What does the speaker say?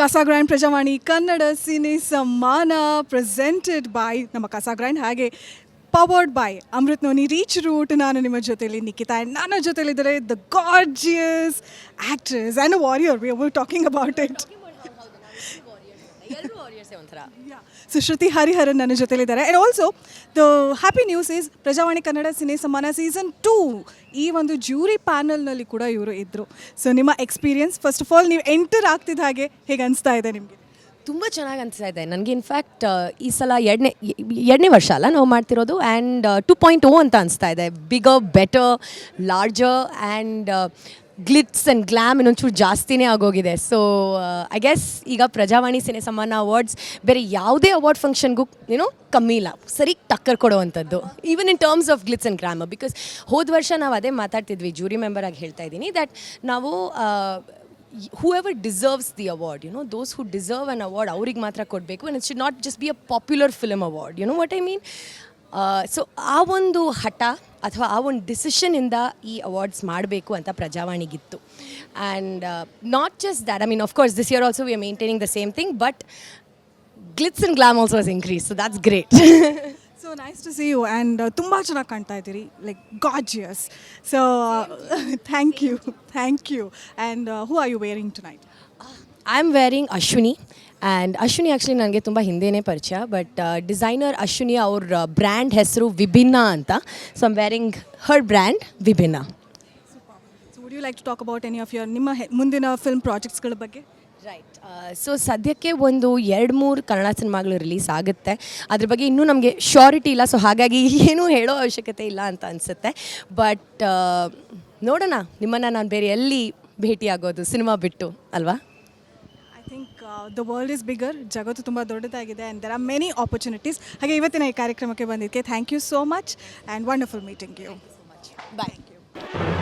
ಕಸಾ grand Prajavani Kannada cine Samman presented by ನಮ್ಮ Casagrand ಹಾಗೆ powered by Amrut noni reach root ನಾನು ನಿಮ್ಮ ಜೊತೆಯಲ್ಲಿ ನಿಖಿತಾ ಆ್ಯಂಡ್ ನನ್ನ ಜೊತೆಲಿದ್ದಾರೆ the gorgeous actress and warrior we are talking about it ಎಲ್ಲರೂ ವಾರಿಯರ್ಸೇ ಒಂಥರ. ಸೊ ಶ್ರುತಿ ಹರಿಹರನ್ ನನ್ನ ಜೊತೆಲಿದ್ದಾರೆ. And also the happy news is Prajavani Kannada cine ಸಮಾನ ಸೀಸನ್ ಟೂ ಈ ಒಂದು ಜ್ಯೂರಿ ಪ್ಯಾನಲ್ನಲ್ಲಿ ಕೂಡ ಇವರು ಇದ್ದರು ಸೊ ನಿಮ್ಮ ಎಕ್ಸ್ಪೀರಿಯನ್ಸ್ ಫಸ್ಟ್ ಆಫ್ ಆಲ್ ನೀವು ಎಂಟರ್ ಆಗ್ತಿದ್ದ ಹಾಗೆ ಹೇಗೆ ಅನಿಸ್ತಾ ಇದೆ ನಿಮಗೆ? ತುಂಬ ಚೆನ್ನಾಗಿ ಅನಿಸ್ತಾ ಇದೆ. ನನಗೆ ಇನ್ಫ್ಯಾಕ್ಟ್ ಈ ಸಲ ಎರಡನೇ ಎರಡನೇ ವರ್ಷ ಅಲ್ಲ ನಾವು ಮಾಡ್ತಿರೋದು. ಆ್ಯಂಡ್ ಟು ಪಾಯಿಂಟ್ ಓ ಅಂತ ಅನಿಸ್ತಾ ಇದೆ. Bigger better larger and glitz and glam ಇನ್ನೊಂಚೂರು ಜಾಸ್ತಿನೇ ಆಗೋಗಿದೆ. ಸೊ ಐ ಗೆಸ್ ಈಗ ಪ್ರಜಾವಾಣಿ ಸಿನೆ ಸಮ್ಮಾನ ಅವಾರ್ಡ್ಸ್ ಬೇರೆ ಯಾವುದೇ ಅವಾರ್ಡ್ ಫಂಕ್ಷನ್ಗೂ ಏನೋ ಕಮ್ಮಿ ಇಲ್ಲ. ಸರಿ ಟಕ್ಕರ್ ಕೊಡುವಂಥದ್ದು. Even in terms of glitz and glam because ಹೋದ ವರ್ಷ ನಾವು ಅದೇ ಮಾತಾಡ್ತಿದ್ವಿ ಜೂರಿ ಮೆಂಬರ್ ಆಗಿ ಹೇಳ್ತಾ ಇದ್ದೀನಿ ದ್ಯಾಟ್ ನಾವು whoever deserves the award, you know, those who deserve an award ಅವ್ರಿಗೆ ಮಾತ್ರ ಕೊಡಬೇಕು and it should not just be a popular film award you know what I mean? So ಆ ಒಂದು ಹಠ ಅಥವಾ ಆ ಒಂದು ಡಿಸಿಷನಿಂದ ಈ ಅವಾರ್ಡ್ಸ್ ಮಾಡಬೇಕು ಅಂತ ಪ್ರಜಾವಾಣಿಗಿತ್ತು. And not just that I mean of course this year also we are maintaining the same thing but glitz and glam also was increase so that's great so nice to see you and ತುಂಬ ಚೆನ್ನಾಗಿ ಕಾಣ್ತಾ ಇದ್ದೀರಿ like gorgeous so thank you thank you and who are you wearing tonight I am wearing Ashwini and Ashwini actually ನನಗೆ ತುಂಬ ಹಿಂದೆನೇ ಪರಿಚಯ but designer Ashwini ಅವ್ರ brand ಹೆಸರು ವಿಭಿನ್ನ ಅಂತ. So I'm wearing her brand Vibhinna. Would you like to talk about any of your ನಿಮ್ಮ ಹೆ- ಮುಂದಿನ ಫಿಲ್ಮ್ ಪ್ರಾಜೆಕ್ಟ್ಸ್ಗಳ ಬಗ್ಗೆ? ರೈಟ್ ಸೊ ಸದ್ಯಕ್ಕೆ ಒಂದು ಎರಡು ಮೂರು ಕನ್ನಡ ಸಿನಿಮಾಗಳು ರಿಲೀಸ್ ಆಗುತ್ತೆ. ಅದ್ರ ಬಗ್ಗೆ ಇನ್ನೂ ನಮಗೆ ಶ್ಯೂರಿಟಿ ಇಲ್ಲ ಸೊ ಹಾಗಾಗಿ ಏನೂ ಹೇಳೋ ಅವಶ್ಯಕತೆ ಇಲ್ಲ ಅಂತ ಅನಿಸುತ್ತೆ. ಬಟ್ ನೋಡೋಣ ನಿಮ್ಮನ್ನು ನಾನು ಬೇರೆ ಎಲ್ಲಿ ಭೇಟಿಯಾಗೋದು ಸಿನಿಮಾ ಬಿಟ್ಟು ಅಲ್ವಾ? Think the world is bigger ಜಗತ್ತು ತುಂಬ ದೊಡ್ಡದಾಗಿದೆ and there are many opportunities ಹಾಗೆ ಇವತ್ತಿನ ಈ ಕಾರ್ಯಕ್ರಮಕ್ಕೆ ಬಂದಿದ್ದಕ್ಕೆ thank you so much and wonderful meeting you bye you